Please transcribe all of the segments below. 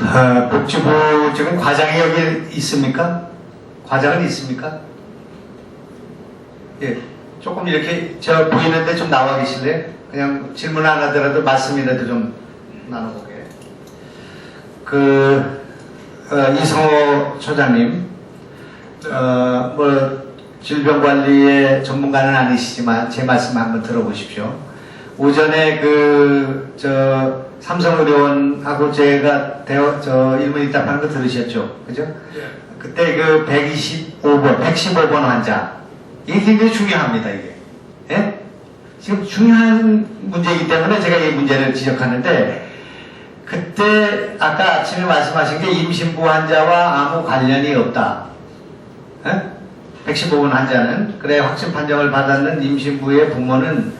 아, 복지부 지금 과장이 여기 있습니까? 과장은 있습니까? 예, 조금 이렇게 저 보이는데 좀 나와 계실래요? 그냥 질문 안 하더라도 말씀이라도 좀 나눠보게. 그 어, 이성호 처장님, 어, 뭐 질병관리의 전문가는 아니시지만 제 말씀 한번 들어보십시오. 오전에 그 저 삼성의료원하고 제가 대화 저 일문일답하는 거 들으셨죠? 그죠? 예. 그때 그 125번, 115번 환자 이게 굉장히 중요합니다 이게. 예? 지금 중요한 문제이기 때문에 제가 이 문제를 지적하는데 그때 아까 아침에 말씀하신 게 임신부 환자와 아무 관련이 없다. 예? 115번 환자는 그래 확진 판정을 받았는 임신부의 부모는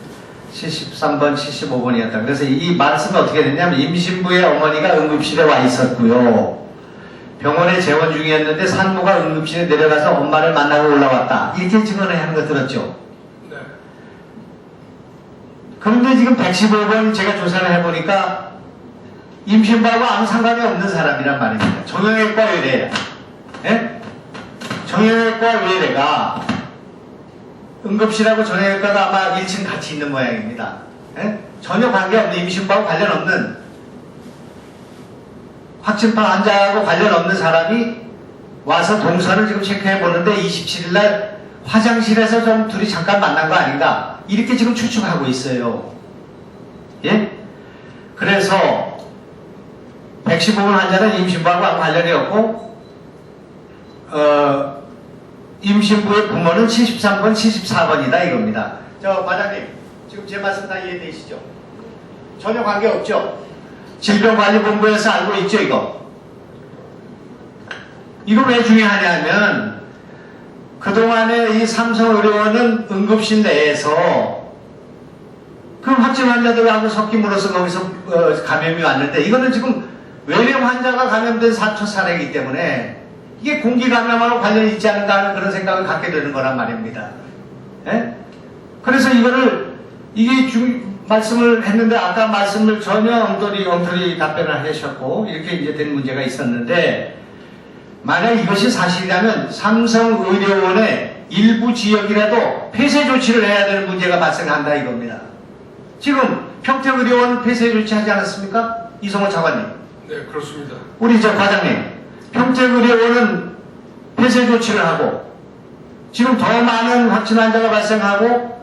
73번, 75번이었다. 그래서 이 말씀은 어떻게 됐냐면 임신부의 어머니가 응급실에 와 있었고요. 병원에 재원 중이었는데 산모가 응급실에 내려가서 엄마를 만나고 올라왔다. 이렇게 증언을 하는 거 들었죠. 네. 그런데 지금 115번 제가 조사를 해보니까 임신부하고 아무 상관이 없는 사람이란 말입니다. 정형외과 의뢰야. 예? 정형외과 의뢰가 응급실하고 정형외과가 아마 1층 같이 있는 모양입니다. 예? 전혀 관계없는 임신부하고 관련 없는 확진파 환자하고 관련 없는 사람이 와서 동선을 지금 체크해 보는데 27일 날 화장실에서 좀 둘이 잠깐 만난 거 아닌가 이렇게 지금 추측하고 있어요. 예? 그래서 115번 환자는 임신부하고 관련이 없고 어, 임신부의 부모는 73번, 74번이다 이겁니다. 저 과장님 지금 제 말씀 다 이해되시죠? 전혀 관계 없죠? 질병관리본부에서 알고 있죠 이거? 이거 왜 중요하냐면 그동안에 이 삼성의료원은 응급실 내에서 그 확진 환자들하고 섞임으로써 거기서 어, 감염이 왔는데 이거는 지금 외래 환자가 감염된 사초 사례이기 때문에 이게 공기 감염하고 관련이 있지 않은가 하는 그런 생각을 갖게 되는 거란 말입니다. 예? 그래서 이거를 이게 중 말씀을 했는데 아까 말씀을 전혀 엉터리 엉터리 답변을 하셨고 이렇게 이제 된 문제가 있었는데 만약 이것이 사실이라면 삼성의료원의 일부 지역이라도 폐쇄 조치를 해야 되는 문제가 발생한다 이겁니다. 지금 평택의료원 폐쇄 조치하지 않았습니까? 이성호 차관님. 네, 그렇습니다. 우리 저 과장님, 평택의료원은 폐쇄 조치를 하고 지금 더 많은 확진 환자가 발생하고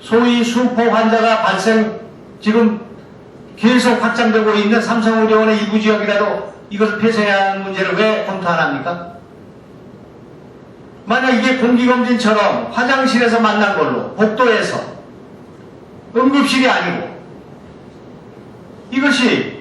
소위 수포 환자가 발생 지금 계속 확장되고 있는 삼성의료원의 일부 지역이라도 이것을 폐쇄해야 하는 문제를 왜 검토 안 합니까? 만약 이게 공기검진처럼 화장실에서 만난 걸로 복도에서 응급실이 아니고 이것이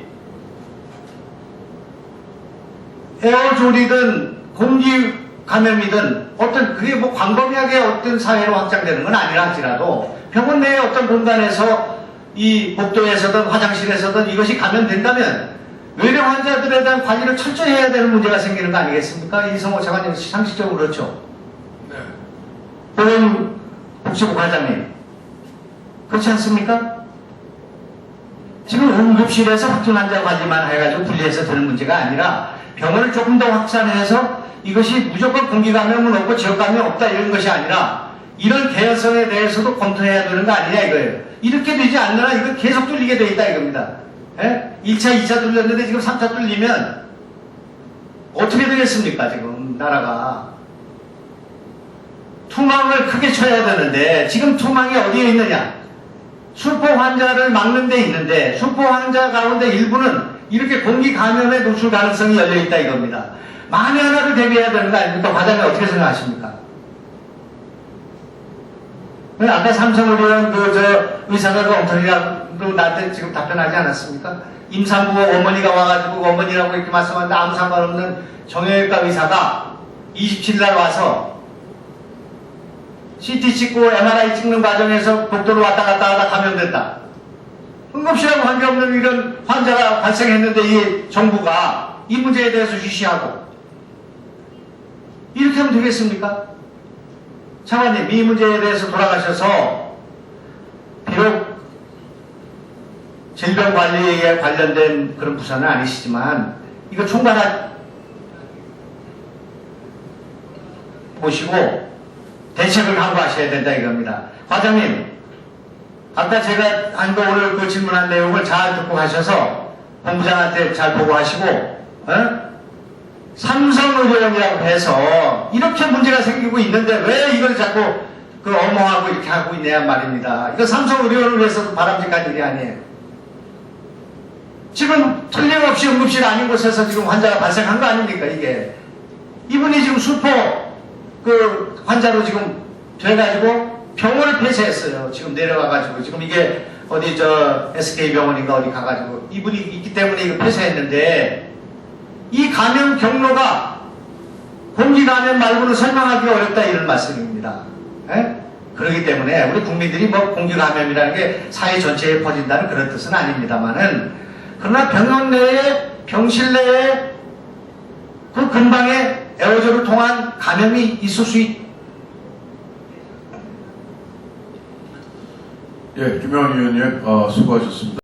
에어졸이든 공기 감염이든 어떤 그게 뭐 광범위하게 어떤 사회로 확장되는 건 아니라 할지라도 병원 내의 어떤 공간에서 이 복도에서든 화장실에서든 이것이 감염된다면 외래 환자들에 대한 관리를 철저히 해야 되는 문제가 생기는 거 아니겠습니까? 이성호 차관님 상식적으로 그렇죠. 네. 보건 복지부 과장님 그렇지 않습니까? 지금 응급실에서 확진 환자 관리만 해가지고 분리해서 되는 문제가 아니라 병원을 조금 더 확산해서 이것이 무조건 공기 감염은 없고 지역 감염 없다 이런 것이 아니라 이런 개연성에 대해서도 검토해야 되는 거 아니냐 이거예요. 이렇게 되지 않느냐 이거 계속 뚫리게 돼 있다 이겁니다. 예? 2차, 2차 뚫렸는데 지금 3차 뚫리면 어떻게 되겠습니까 지금 나라가 투망을 크게 쳐야 되는데 지금 투망이 어디에 있느냐? 수포 환자를 막는 데 있는데 수포 환자 가운데 일부는 이렇게 공기 감염에 노출 가능성이 열려 있다 이겁니다. 만에 하나를 대비해야 되는 거 아닙니까? 과장님 어떻게 생각하십니까? 왜 아까 삼성의료원 그저 의사가 그 엉터리라고 나한테 지금 답변하지 않았습니까? 임산부 어머니가 와가지고 어머니라고 이렇게 말씀하는데 아무 상관없는 정형외과 의사가 27일 날 와서 CT 찍고 MRI 찍는 과정에서 복도로 왔다 갔다 하다 감염된다. 응급실하고 관계없는 이런 환자가 발생했는데 이 정부가 이 문제에 대해서 주시하고 이렇게 하면 되겠습니까? 차관님 이 문제에 대해서 돌아가셔서 비록 질병관리에 관련된 그런 부서는 아니시지만 이거 총괄하 보시고 대책을 강구하셔야 된다 이겁니다. 과장님, 아까 제가 한 거 오늘 그 질문한 내용을 잘 듣고 가셔서 본부장한테 잘 보고 하시고 어? 삼성의료원이라고 해서 이렇게 문제가 생기고 있는데 왜 이걸 자꾸 그 엄호하고 이렇게 하고 있냐 말입니다. 이거 삼성의료원을 위해서 바람직한 일이 아니에요. 지금 틀림없이 응급실 아닌 곳에서 지금 환자가 발생한 거 아닙니까 이게 이분이 지금 수포 그 환자로 지금 돼가지고 병원을 폐쇄했어요 지금 내려가가지고 지금 이게 어디 저 SK 병원인가 어디 가가지고 이분이 있기 때문에 이거 폐쇄했는데 이 감염 경로가 공기 감염 말고는 설명하기 어렵다 이런 말씀입니다. 예? 그렇기 때문에 우리 국민들이 뭐 공기 감염이라는 게 사회 전체에 퍼진다는 그런 뜻은 아닙니다만은 그러나 병원 내에 병실 내에 그 근방에 에어졸을 통한 감염이 있을 수 있. 예, 김영희 의원님 어, 수고하셨습니다.